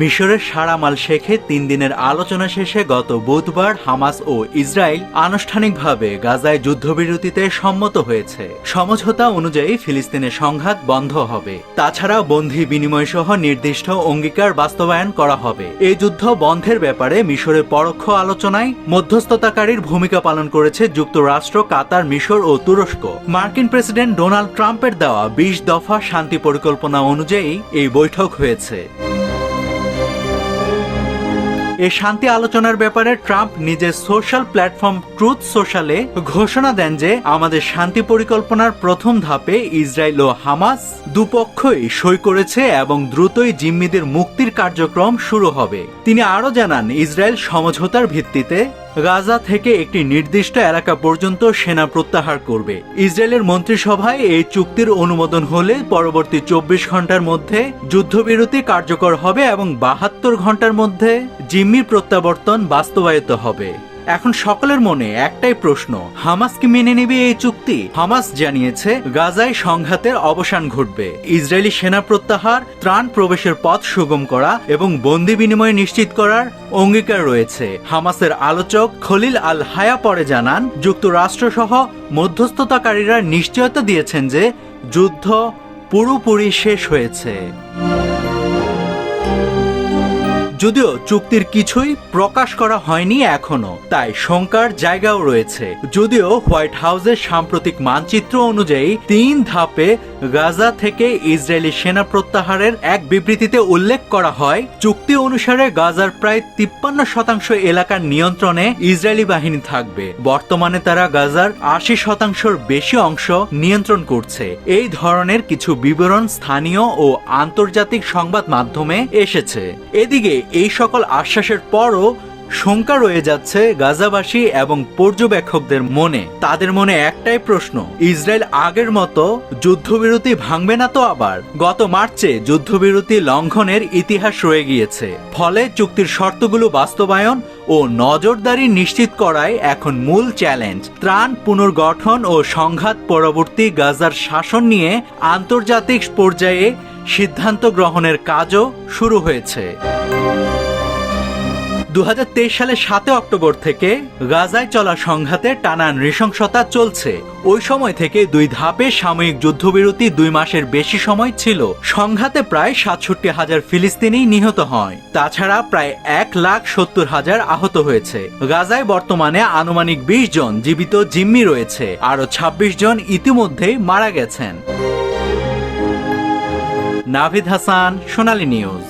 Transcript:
মিশরের সারামাল শেখে তিন দিনের আলোচনা শেষে গত বুধবার হামাস ও ইসরায়েল আনুষ্ঠানিকভাবে গাজায় যুদ্ধবিরতিতে সম্মত হয়েছে। সমঝোতা অনুযায়ী ফিলিস্তিনের সংঘাত বন্ধ হবে। তাছাড়া বন্ধি বিনিময় সহ নির্দিষ্ট অঙ্গীকার বাস্তবায়ন করা হবে। এই যুদ্ধ বন্ধের ব্যাপারে মিশরের পরোক্ষ আলোচনায় মধ্যস্থতাকারীর ভূমিকা পালন করেছে যুক্তরাষ্ট্র, কাতার, মিশর ও তুরস্ক। মার্কিন প্রেসিডেন্ট ডোনাল্ড ট্রাম্পের দেওয়া বিশ দফা শান্তি পরিকল্পনা অনুযায়ী এই বৈঠক হয়েছে। এ শান্তি আলোচনার ব্যাপারে ট্রাম্প নিজের সোশ্যাল প্ল্যাটফর্ম ট্রুথ সোশ্যালে ঘোষণা দেন যে আমাদের শান্তি পরিকল্পনার প্রথম ধাপে ইসরায়েল ও হামাস দুপক্ষই সই করেছে এবং দ্রুতই জিম্মিদের মুক্তির কার্যক্রম শুরু হবে। তিনি আরও জানান, ইসরায়েল সমঝোতার ভিত্তিতে গাজা থেকে একটি নির্দিষ্ট এলাকা পর্যন্ত সেনা প্রত্যাহার করবে। ইসরায়েলের মন্ত্রিসভায় এই চুক্তির অনুমোদন হলে পরবর্তী চব্বিশ ঘণ্টার মধ্যে যুদ্ধবিরতি কার্যকর হবে এবং বাহাত্তর ঘণ্টার মধ্যে জিম্মি প্রত্যাবর্তন বাস্তবায়িত হবে। এখন সকলের মনে একটাই প্রশ্ন হামাস কি মেনে নেবে এই চুক্তি? হামাস জানিয়েছে, গাজায় সংঘাতের অবসান ঘটবে। ইসরায়েলি সেনা প্রত্যাহার, ত্রাণ প্রবেশের পথ সুগম করা এবং বন্দি বিনিময় নিশ্চিত করার অঙ্গীকার রয়েছে। হামাসের আলোচক খলিল আল হায়া পরে জানান যুক্তরাষ্ট্র সহ মধ্যস্থতাকারীরা নিশ্চয়তা দিয়েছেন যে যুদ্ধ পুরোপুরি শেষ হয়েছে। যদিও চুক্তির কিছুই প্রকাশ করা হয়নি এখনও, তাই শঙ্কার জায়গাও রয়েছে। যদিও হোয়াইট হাউসের সাম্প্রতিক মানচিত্র অনুযায়ী তিন ধাপে গাজা থেকে ইসরায়েলি সেনা প্রত্যাহারের এক বিবৃতিতে উল্লেখ করা হয়, চুক্তি অনুসারে গাজার প্রায় তিপ্পান্ন শতাংশ এলাকার নিয়ন্ত্রণে ইসরায়েলি বাহিনী থাকবে। বর্তমানে তারা গাজার আশি শতাংশের বেশি অংশ নিয়ন্ত্রণ করছে। এই ধরনের কিছু বিবরণ স্থানীয় ও আন্তর্জাতিক সংবাদ মাধ্যমে এসেছে। এদিকে এই সকল আশ্বাসের পরও শঙ্কা রয়ে যাচ্ছে গাজাবাসী এবং পর্যবেক্ষকদের মনে। তাদের মনে একটাই প্রশ্ন, ইসরায়েল আগের মতো যুদ্ধবিরতি ভাঙবে না তো আবার? গত মার্চে যুদ্ধবিরতি লঙ্ঘনের ইতিহাস রয়ে গিয়েছে। ফলে চুক্তির শর্তগুলো বাস্তবায়ন ও নজরদারি নিশ্চিত করাই এখন মূল চ্যালেঞ্জ। ত্রাণ পুনর্গঠন ও সংঘাত পরবর্তী গাজার শাসন নিয়ে আন্তর্জাতিক পর্যায়ে সিদ্ধান্ত গ্রহণের কাজও শুরু হয়েছে। দু সালের সাতে অক্টোবর থেকে গাজায় চলা সংঘাতে টানা নৃশংসতা চলছে। ওই সময় থেকে দুই ধাপে সাময়িক যুদ্ধবিরতি দুই মাসের বেশি সময় ছিল। সংঘাতে প্রায় সাতষট্টি হাজার ফিলিস্তিনি নিহত হয়। তাছাড়া প্রায় এক লাখ সত্তর হাজার আহত হয়েছে। গাজায় বর্তমানে আনুমানিক বিশ জন জীবিত জিম্মি রয়েছে। আরও ২৬ জন ইতিমধ্যেই মারা গেছেন। নাভিদ হাসান, সোনালী নিউজ।